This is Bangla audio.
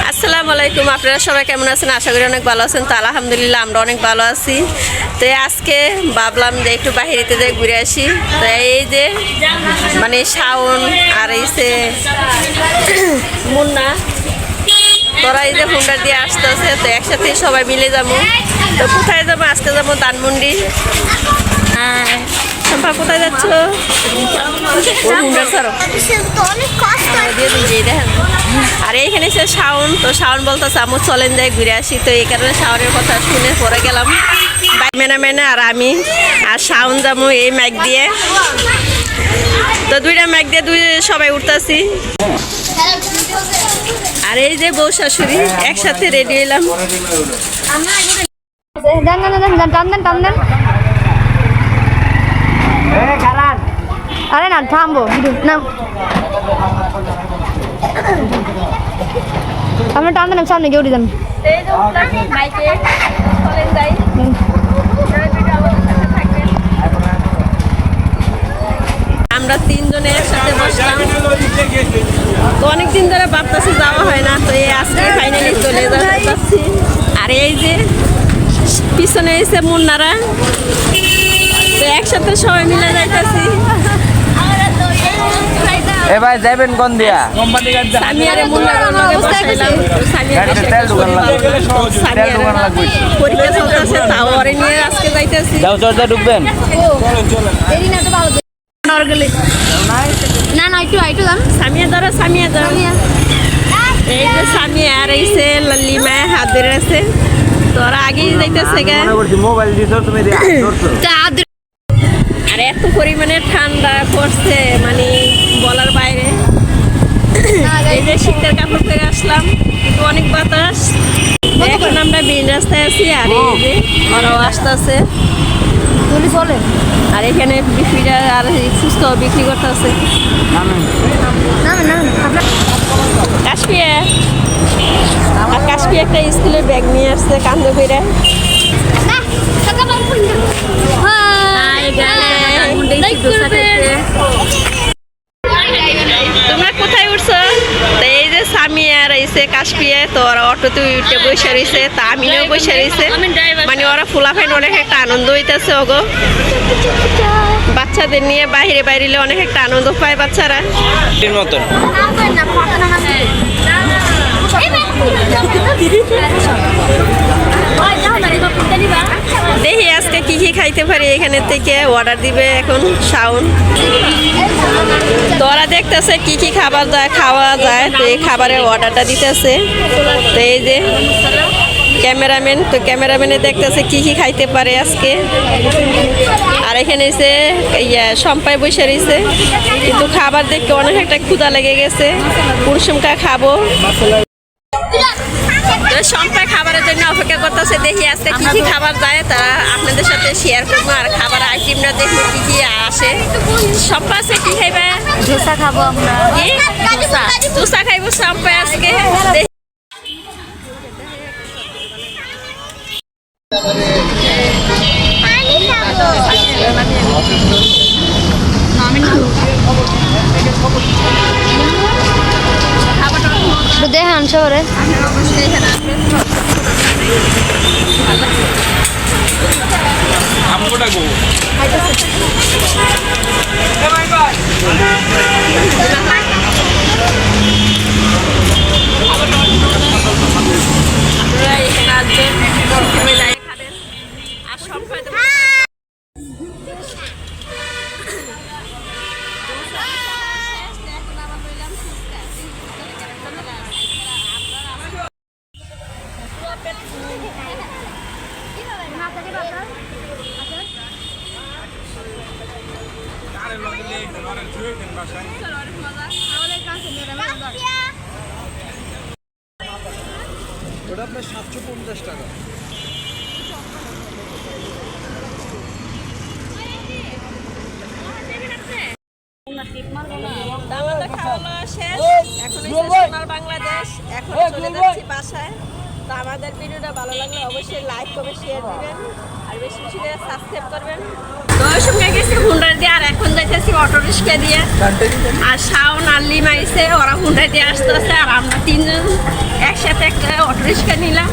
আসসালামু আলাইকুম আপনারা সবাই কেমন আছেন? আশা করি অনেক ভালো আছেন। তো আলহামদুলিল্লাহ আমরা অনেক ভালো আছি। তো আজকে ভাবলাম যে একটু বাহিরেতে যাই ঘুরে আসি। তো এই যে মানে শাওন আর এই যে মুন্না তোরা এই যে হুন্ডা দিয়ে আসতেছে তো একসাথে সবাই মিলে যাব। তো কোথায় যাব? আজকে যাব ধানমন্ডি। হ্যাঁ সম্পা কোথায় যাচ্ছ? হুন্ডার ছাড়ো দিয়ে যে আর এইখানে সে শাওন, তো শাওন বলতেছে আমু চলেন যাই, ঘুরে আসি। তো এই কারণে শাওনের কথা শুনে পরে গেলাম। মেনে মেনে আর আমি আর শাওন যাব এই ম্যাগ দিয়ে। তো দুইটা ম্যাগ দিয়ে দুই সবাই উঠতেছি। আর এই যে বউ শাশুড়ি, একসাথে রেডি হইলাম। আরে না, থামবো। না। আমরা টান দেন সামনে গিয়ে উঠে আমরা একসাথে তো ধরে যাওয়া হয় না, তো এই আজকে ফাইনালি চলে আর এই যে পিছনে এসে মুন্নারা, তো একসাথে সবাই মিলে যাইতেছি। এ ভাই যাবেন কোন দিয়া? তেল ঢোকান লাগবে। যাও চর্চা ঢুকবেন। না না না একটু একটু যান সামিয়া ধরো সামিয়া ধরো। এই যে সামিয়া আর এই যে লিমা হাত ধরে আছে। তোরা আগেই যাইতেছে গা। মোবাইল দিছো তুমি ধরছো। আর এত পরিমাণে ঠান্ডা পড়ছে মানে বলার বাইরে। এই যে শীতের কাপড় পরে আসলাম কিন্তু অনেক বাতাস। এখন আমরা মেন রাস্তায় আছি আর এই যে ওরাও আসতেছে। চলে? আর এখানে বিক্রিটা আর সুস্থ বিক্রি করতেছে। কাশ্মীর। আর কাশ্মীর একটা স্কুলের ব্যাগ নিয়ে আসছে কান্দ করে তো ওরা অটোতে উঠে বসে রয়েছে তা আমিও বসে রয়েছে মানে ওরা ফুলাফাইন অনেক একটা আনন্দ হইতেছে ওগো বাচ্চাদের নিয়ে বাইরে বাইরে অনেক একটা আনন্দ পায় বাচ্চারা মতন দেখি আজকে কি কি খাইতে পারি এখানে থেকে অর্ডার দিবে এখন শাউন তো ওরা দেখতেছে কি কি খাবার যায় খাওয়া যায়, তো এই খাবারের অর্ডারটা দিতেছে। তো এই যে ক্যামেরাম্যান, তো ক্যামেরাম্যানে দেখতেছে কি কি খাইতে পারে আজকে। আর এখানে এসে, ইয়া সম্পায় বসে রয়েছে। কিন্তু খাবার দেখতে অনেক একটা ক্ষুধা লেগে গেছে। কুরসুমকা খাব। তো সম্পায় খাবারের জন্য অপেক্ষা করতেছে দেখি আজকে কি কি খাবার যায়। তারা আপনাদের সাথে শেয়ার করব আর খাবার আইটেমটা দেখব কি কি আসে। সম্পা আছে কি খাইবে? ধোসা খাব আমরা। দোসা খাইবো সম্পায় আজকে। দেখি দেখান বাই আপনারা ওটা আপনার সাতশো পঞ্চাশ টাকা। এখন বাংলাদেশ এখন চলে যাচ্ছি বাসায়। তো আমাদের ভিডিওটা ভালো লাগলে অবশ্যই লাইক করবে শেয়ার দিবেন। আর বেশি বেশি করে সাবস্ক্রাইব করবেন। গেছি হুন্ডা দিয়ে, আর এখন যাইতেছি অটো রিক্সা দিয়ে। আর আর ওরা হুন্ডা দিয়ে আর আমরা তিনজন একসাথে পরিষ্কার নিলাম।